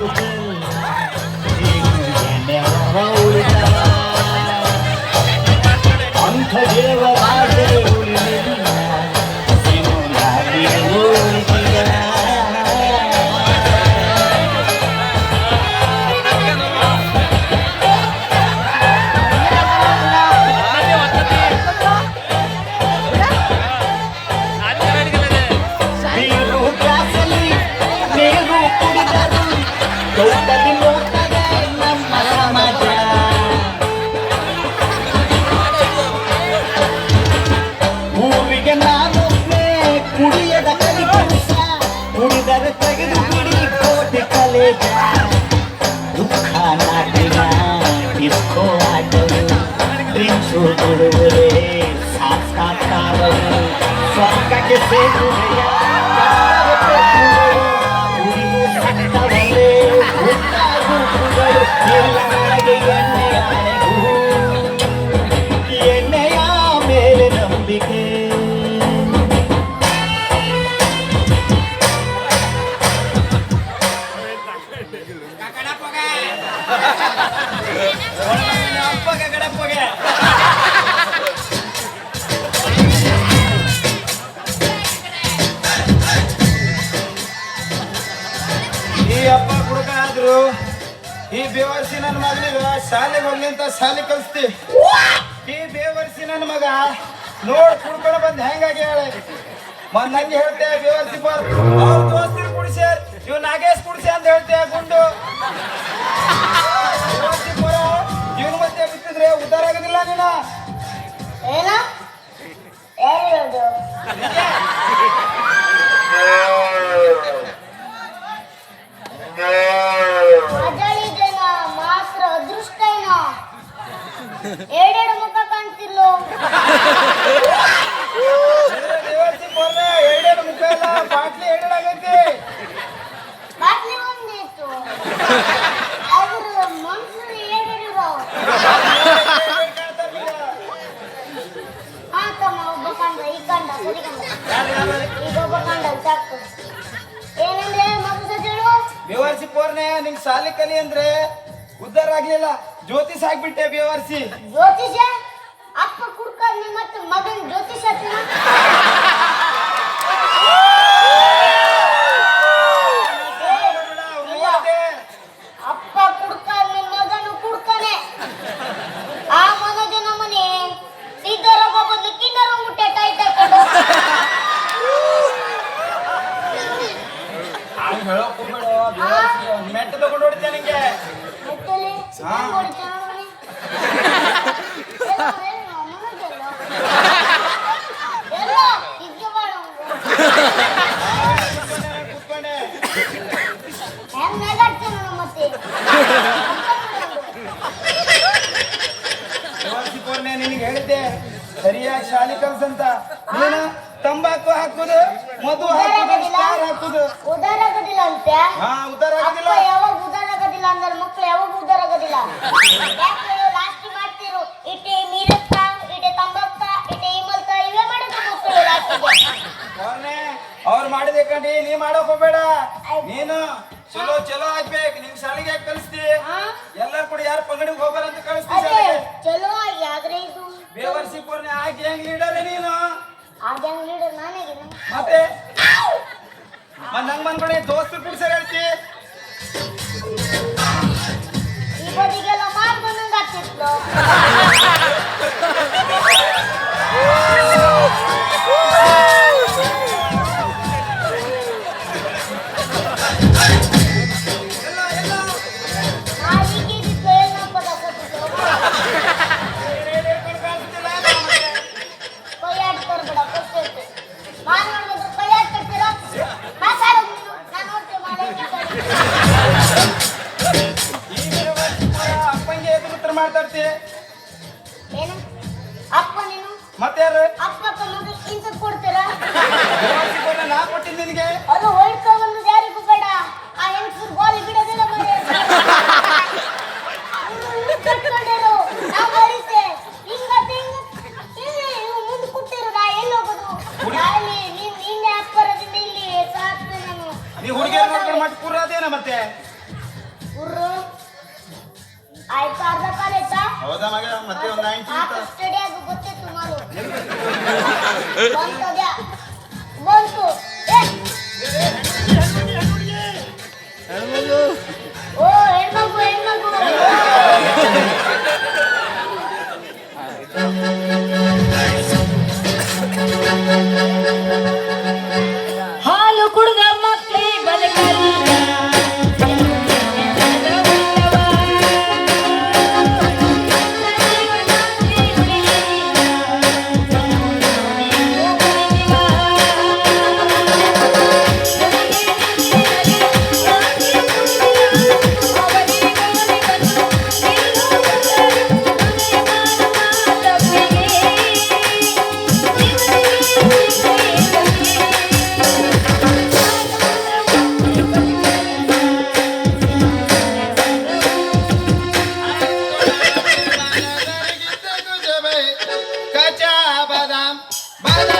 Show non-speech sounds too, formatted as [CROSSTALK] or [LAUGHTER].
Thank you. दुखा ना बिना इसको आटो रिंचू गुड़गुड़े साथ साथ कावड़े सबका किसे गुड़िया ಈ ಬೇವರ್ಸಿ ನನ್ನ ಮಗನಿಗ ಶಾಲೆಗೆ ಹೋಗ್ಲಿ ಶಾಲೆ ಕಲಿಸ್ತಿ ಈ ಬೇವರ್ಸಿ ನನ್ನ ಮಗ ನೋಡ್ ಕುಡ್ಕೊಂಡು ಬಂದ್ ಹೆಂಗಾಗಿ ಹೇಳ? ನಂಗೆ ಹೇಳ್ತೆ, ಬೇವರ್ಸಿ ಬಾರ್ ಕುಡಿಸಿ ಇವ್ ನಾಗೇಶ್ ಕುಡಿಸಿ ಅಂತ ಹೇಳ್ತೆ, ಗುಂಡು. ಈ ಕಂಡ ಸರಿ ಕಂಡ. ಈಗ ಒಬ್ಬ ಕಂಡ ಸಾಕು. ಏನಂದ್ರೆ ಮಗು ಸಜಳು ಬೇವರ್ಸಿ ಪೋರ್ನೆ ನಿಮ್ ಸಾಲಿ ಕಲಿ ಅಂದ್ರೆ ಉದ್ದಾರ ಆಗ್ಲಿಲ್ಲ. ಜ್ಯೋತಿಷ್ ಆಗ್ಬಿಟ್ಟೆ ಬೇವರ್ಸಿ. ಜ್ಯೋತಿಷ? ಅಪ್ಪ ಕುಡ್ಕ ಮತ್ತೆ ಮಗನ್ ಜ್ಯೋತಿಷ [LAUGHS] ಅಪ್ಪ ಕುಡ್ಕ ನಿನ್ ಮಗನು ಕುಡ್ಕನೆ ಆ ಮನೋಜ ನಮ್ಮನೆ ಸಿದ್ದರಾಮ ಬಂದು ಕಿನ್ನರ ಮುಟ್ಟೆ ಟೈಟ್ ಹಾಕೊಂಡು ಮೆಟ್ಟ ತಗೊಂಡು ಹೊಡಿತೆ ನಿಂಗೆ ಮೆಟ್ಟಲೆ ಹಾ. ಹೊಡಿತಾನ. [LAUGHS] ಎಲ್ಲ ಏನು, ಮನೋಜ ಎಲ್ಲ? ಎಲ್ಲ ಇದ್ಕೆ ಬಾಳ ಅವ್ನು. ಕೂತ್ಕೊಂಡೆ ಹೆಂಗ್ ನಗಾಡ್ತಾನ ಅವ್ನು ಮತ್ತೆ ಬೇವರ್ಸಿ ಪೋರ್ನೆ ನಿನಗೆ ಹೇಳಿದ್ದೆ ಸರಿಯಾಗಿ ಶಾಲಿ ಕಲ್ಸಂತ. ನೀನು ತಂಬಾಕು ಹಾಕುದು ಮಧು ಹಾಕುದು ಸ್ಟಾರ್ ಹಾಕುದು. ಉದಾರ ಆಗೋದಿಲ್ಲ ಅಂತೆ ಹಾ ಅಪ್ಪ ಆಗೋದಿಲ್ಲ ಯಾವಾಗ ಉದಾರ ಆಗೋದಿಲ್ಲ ಅಂದ್ರೆ ಮಕ್ಳು ಯಾವಾಗ ಉದಾರ ಆಗೋದಿಲ್ಲ ಯಾಕೆ ಲಾಸ್ಟಿ ಮಾಡ್ತಿರು? ಇಟ್ಟೆ ಮೀರಕ್ಕ ಇಟ್ಟೆ ತಂಬಕ್ಕ ಇಟ್ಟೆ ಇಮಲ್ಕ ಇವೇ ಮಾಡೋದು ಮಕ್ಕಳು ಲಾಸ್ಟಿಗೆ ಪೋರ್ನೆ ಅವ್ರು ಮಾಡಿದೆ ಕಂಡಿ ನೀ ಮಾಡೋಕ್ ಹೋಗ್ಬೇಡ. ನೀನು ಚಲೋ ಚಲೋ ಆಗ್ಬೇಕು. ನಿನ್ ಶಾಲೆಗೆ ಯಾಕೆ ಕಲಿಸ್ತಿ? ಎಲ್ಲರೂ ಕೂಡ ಯಾರು ಪಂಗಡಿಗೆ ಹೋಗ್ಬಾರ ಅಂತ ಕಳಿಸ್ತಿ ಶಾಲೆಗೆ? ಹೆಂಗ್ ಲೀಡರ್ ನೀನು? ಆಗ ಗ್ಯಾಂಗ್ ಲೀಡರ್ ನಾನೇ? ಮತ್ತೆ? ನಂಗೆ ನಂಗ್ ಬಂದ್ಬಿಡಿ ದೋಸ್ತರು ಕುಡ್ಸರ್ ಹೇಳ್ತಿ. ಈ ಬದಿಗೆಲ್ಲ ಮಾರ್ ಬಂದಂಗ ಆಗ್ತಿತ್ತು. ಮಾತಾಡ್ತಿ? ಏನು? ಅಪ್ಪ ನೀನು? ಮತ್ತೆ ಯಾರು ಅಪ್ಪ ಅಪ್ಪ ಕೊಡ್ತೀರಾ? ನಾ ಕೊಟ್ಟಿದ್ದು ನಿನಗೆ? ಅದು ಬಂದು ಯಾರಿಗೂ ಬೇಡ. ಆ ಹೆಂಗಸರು ಗೋಲಿ ಬಿಡೋದಿಲ್ಲ ಬಂದೆ ಕಟ್ಕೊಂಡಿರು. ನಾವು ಬರೀತೆ. ಹಿಂಗ ಮುಂದೆ ಕೂತಿರು ನಾ ಎಲ್ಲಿ ಹೋಗೋದು? ಅಲ್ಲಿ ನಿನ್ನ ನಿನ್ನೆ ಅಪ್ಪರದಿಂದ ಇಲ್ಲಿ ಸಾಕ್ತೆ ನಾನು. ನೀ ಹುಡುಗಿಯರ್ ನೋಡ್ಕೊಂಡು ಮಟ್ ಪೂರ ಮತ್ತೆ? ಆಯ್ತು ಅರ್ಧ ಹೌದಾ ಮಗ? ಮತ್ತೆ ಒಂದು ಆಯ್ತು ಆ ಕಸ್ಟಡಿ ಆಗ ಗೊತ್ತೇ ಸುಮಾರು. ಬಂತು ಅದ್ಯಾ? ಬಂತು. ಓ ಹೆಣ್ಮಗು ಹೆಣ್ಮಗು. Bye.